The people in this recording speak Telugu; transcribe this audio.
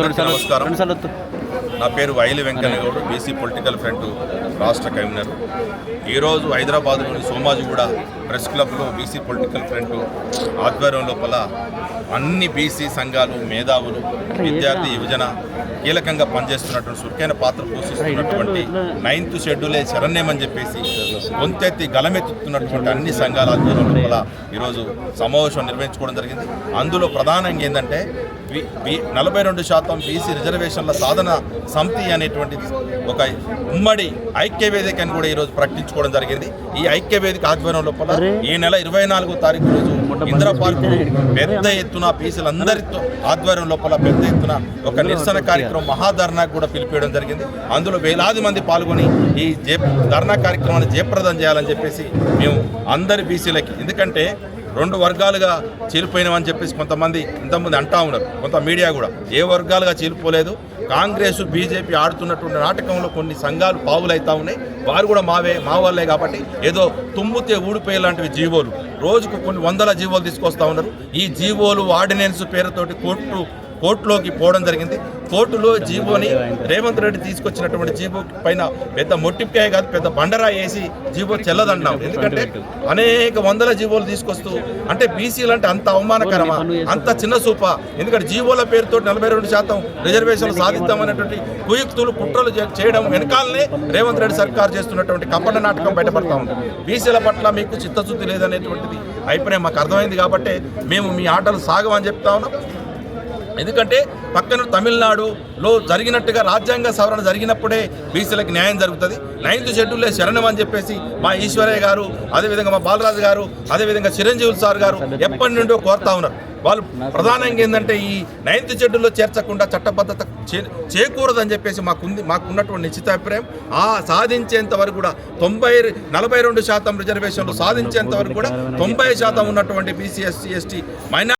నమస్కారం. నా పేరు Vaili Venkanna Goud B C political front రాష్ట్ర కన్వీనర్. ఈరోజు హైదరాబాద్లోని సోమాజిగూడ ప్రెస్ క్లబ్లో బీసీ పొలిటికల్ ఫ్రంట్ ఆధ్వర్యం లోపల అన్ని బీసీ సంఘాలు మేధావులు విద్యార్థి యువజన కీలకంగా పనిచేస్తున్నటువంటి చురుకైన పాత్ర పోషిస్తున్నటువంటి నైన్త్ షెడ్యూలే శరణ్యమని చెప్పేసి గొంతెత్తి గలమెత్తుతున్నటువంటి అన్ని సంఘాల ఆధ్వర్యం లోపల ఈరోజు సమావేశం నిర్వహించుకోవడం జరిగింది. అందులో ప్రధానంగా ఏంటంటే నలభై రెండు శాతం బీసీ రిజర్వేషన్ల సాధన సమితి అనేటువంటి ఒక ఉమ్మడి ఐక్య వేదికని కూడా ఈరోజు ప్రకటించుకోవడం జరిగింది. ఈ ఐక్య వేదిక ఆధ్వర్యం లోపల ఈ నెల ఇరవై నాలుగో తారీఖు రోజు ఇందిరా పార్క్ పెద్ద ఎత్తున బీసీలందరితో ఆధ్వర్యం లోపల పెద్ద ఎత్తున ఒక నిరసన కార్యక్రమం మహాధర్నాకు కూడా పిలిపేయడం జరిగింది. అందులో వేలాది మంది పాల్గొని ఈ జే ధర్నా కార్యక్రమాన్ని జయప్రదం చేయాలని చెప్పేసి మేము అందరి బీసీలకి ఎందుకంటే రెండు వర్గాలుగా చీలిపోయినామని చెప్పేసి కొంతమంది ఇంతమంది అంటా ఉన్నారు. కొంత మీడియా కూడా ఏ వర్గాలుగా చీలిపోలేదు కాంగ్రెస్ బీజేపీ ఆడుతున్నటువంటి నాటకంలో కొన్ని సంఘాలు పావులైతా ఉన్నాయి. వారు కూడా మావే మా వాళ్ళే కాబట్టి ఏదో తుమ్ముతే ఊడిపోయే లాంటివి జీవోలు. రోజుకు కొన్ని వందల జీవోలు తీసుకొస్తా ఉన్నారు. ఈ జీవోలు ఆర్డినెన్స్ పేరుతోటి కోర్టు కోర్టులోకి పోవడం జరిగింది. కోర్టులో జీవోని రేవంత్ రెడ్డి తీసుకొచ్చినటువంటి జీవో పైన పెద్ద మొట్టికాయ కాదు పెద్ద బండరా వేసి జీవో చెల్లదన్నాం ఎందుకంటే అనేక వందల జీవోలు తీసుకొస్తూ అంటే బీసీలు అంటే అంత అవమానకరమా? అంత చిన్న సూప? ఎందుకంటే జీవోల పేరుతో నలభై రెండు శాతం రిజర్వేషన్లు సాధిద్దామనేటువంటి కుయుక్తులు కుట్రలు చే- చేయడం వెనకాలనే రేవంత్ రెడ్డి సర్కార్ చేస్తున్నటువంటి కపట నాటకం బయటపడతా ఉంది. బీసీల పట్ల మీకు చిత్తశుద్ధి లేదనేటువంటిది అభిప్రాయం మాకు అర్థమైంది కాబట్టి మేము మీ ఆటలు సాగమని చెప్తా ఉన్నాం. ఎందుకంటే పక్కన తమిళనాడులో జరిగినట్టుగా రాజ్యాంగ సవరణ జరిగినప్పుడే బీసీలకు న్యాయం జరుగుతుంది. నైన్త్ షెడ్యూల్లో శరణం అని చెప్పేసి మా ఈశ్వరయ్య గారు అదేవిధంగా మా బాలరాజు గారు అదేవిధంగా చిరంజీవులు సార్ గారు ఎప్పటి నుండో కోరుతా ఉన్నారు. వాళ్ళు ప్రధానంగా ఏంటంటే ఈ నైన్త్ షెడ్యూల్లో చేర్చకుండా చట్టబద్ధత చే- చేకూరదని చెప్పేసి మాకుంది మాకున్నటువంటి నిశ్చితాభిప్రాయం. ఆ సాధించేంత వరకు కూడా తొంభై నలభై రెండు శాతం రిజర్వేషన్లు సాధించేంత వరకు కూడా తొంభై శాతం ఉన్నటువంటి బీసీ ఎస్సీ ఎస్టీ మైనార్